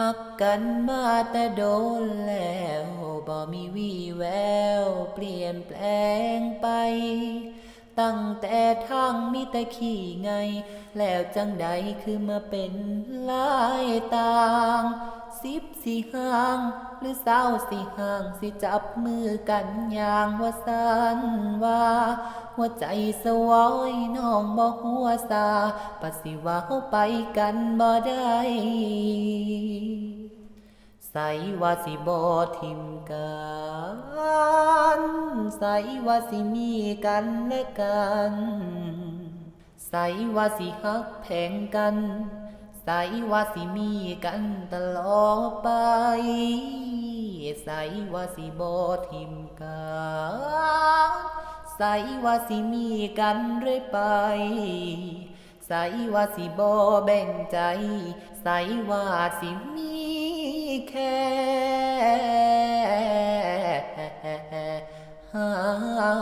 หักกันมาแต่โดนแล้วบ่มีวี่แวว เปลี่ยนแปลงไป ตั้งแต่ทางมีแต่ขี่ไง แล้วจังใดคือมาเป็นลายต่าง สิบสี่ห้าง หรือเศร้าสี่ห้าง สิจับมือกันอย่างว่าสันว่า หัวใจสวอยน้องบ่หัวซาปัสสิว่าเฮาไปกันบ่ได้ใส่ว่าสิบ่ทิมกันใส่ว่าสิมีกันและกัน ใส่ว่าสิฮักแพงกัน ใส่ว่าสิมีกันตลอดไป ใส่ว่าสิบ่ทิมกันใส่ว่าสิมีกันเรื่อยไป ใส่ว่าสิบ่แบ่งใจ ใส่ว่าสิมีแค่เฮา